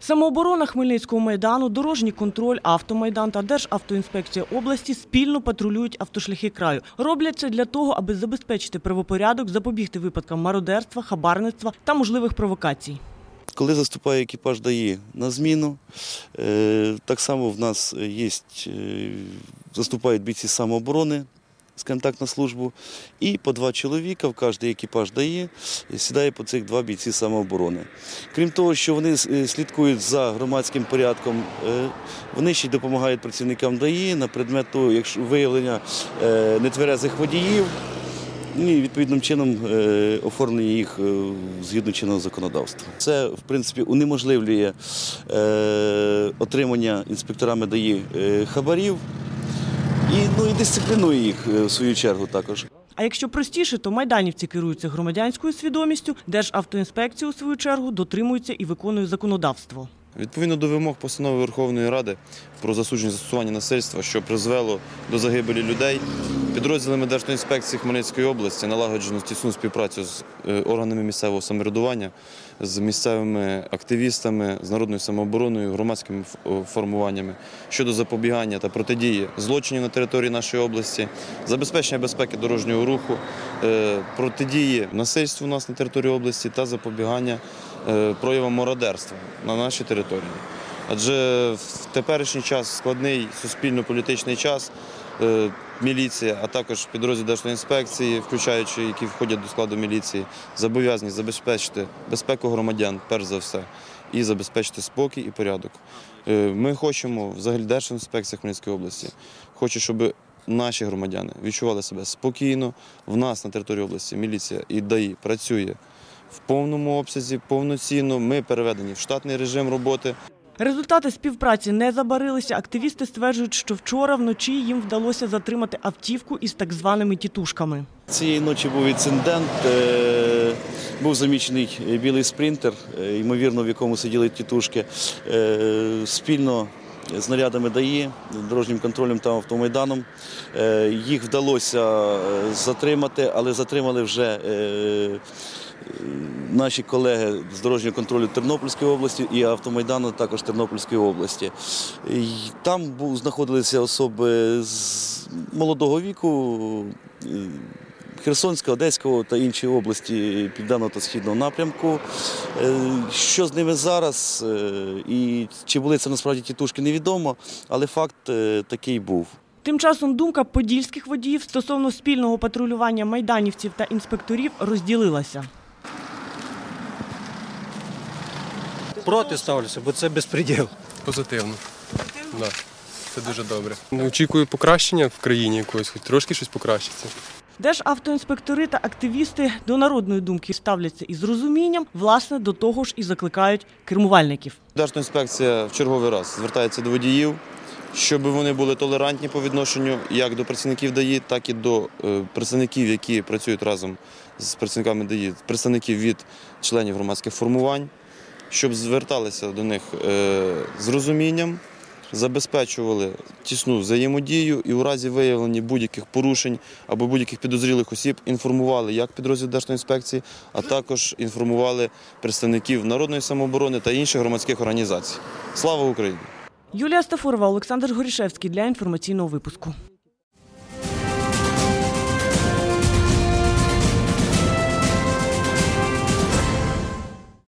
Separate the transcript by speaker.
Speaker 1: Самооборона Хмельницького майдану, дорожній контроль, автомайдан та Державтоінспекція області спільно патрулюють автошляхи краю. Роблять це для того, аби забезпечити правопорядок, запобігти випадкам мародерства, хабарництва та можливих провокацій.
Speaker 2: Коли заступає екіпаж ДАІ на зміну, е, так само в нас є, заступають бійці самооборони, скажімо так, на службу, і по два чоловіка в кожний екіпаж ДАІ сідає по цих два бійці самооборони. Крім того, що вони е, слідкують за громадським порядком, е, вони ще й допомагають працівникам ДАІ на предмет того, якщо виявлення е, нетверезих водіїв, Ну і відповідним чином оформлення їх згідно чинного законодавства. Це, в принципі, унеможливлює отримання інспекторами ДАІ хабарів ну, і дисциплінує їх е, в свою чергу також.
Speaker 1: А якщо простіше, то майданівці керуються громадянською свідомістю, Державтоінспекція, у свою чергу, дотримується і виконує законодавство.
Speaker 3: Відповідно до вимог постанови Верховної Ради про засудження застосування насильства, що призвело до загибелі людей, підрозділами Держінспекції Хмельницької області налагоджено тісну співпрацю з е, органами місцевого самоврядування, з місцевими активістами, з народною самообороною, громадськими формуваннями щодо запобігання та протидії злочинів на території нашої області, забезпечення безпеки дорожнього руху, е, протидії насильству у нас на території області та запобігання е, проявам мародерства на нашій території. Адже в теперішній час складний суспільно-політичний час. е, Міліція, а також підрозділ Держінспекції, включаючи, які входять до складу міліції, зобов'язані забезпечити безпеку громадян, перш за все, і забезпечити спокій і порядок. Е, Ми хочемо, взагалі, Держінспекція Хмельницької області, хоче, щоб наші громадяни відчували себе спокійно. В нас на території області міліція і ДАІ працює в повному обсязі, повноцінно. Ми переведені в штатний режим роботи.
Speaker 1: Результати співпраці не забарилися. Активісти стверджують, що вчора вночі їм вдалося затримати автівку із так званими тітушками.
Speaker 2: Цієї ночі був інцидент, е, був замічений білий спринтер, е, ймовірно, в якому сиділи тітушки, е, спільно з нарядами ДАІ, дорожнім контролем та автомайданом. Їх вдалося затримати, але затримали вже наші колеги з дорожнього контролю Тернопільської області і автомайдану також Тернопільської області. Там знаходилися особи з молодого віку. Херсонська, Одеського та інші області південного та східного напрямку. Е, Що з ними зараз е, і чи були це насправді тітушки, невідомо, але факт е, такий був.
Speaker 1: Тим часом думка подільських водіїв стосовно спільного патрулювання майданівців та інспекторів розділилася.
Speaker 4: Проти ставлюся, бо це безпреділ.
Speaker 5: Позитивно. Да. Це дуже добре. Очікую покращення в країні якогось, хоч трошки щось покращиться.
Speaker 1: Державтоінспектори та активісти до народної думки ставляться із розумінням, власне, до того ж і закликають кермувальників.
Speaker 3: Держінспекція в черговий раз звертається до водіїв, щоб вони були толерантні по відношенню як до працівників ДАІ, так і до е, представників, які працюють разом з працівниками ДАІ, представників від членів громадських формувань, щоб зверталися до них е, з розумінням, забезпечували тісну взаємодію і у разі виявлення будь-яких порушень або будь-яких підозрілих осіб інформували як підрозділ Держінспекції, а також інформували представників народної самооборони та інших громадських організацій. Слава Україні!
Speaker 1: Юлія Стафурова, Олександр Горішевський для інформаційного випуску.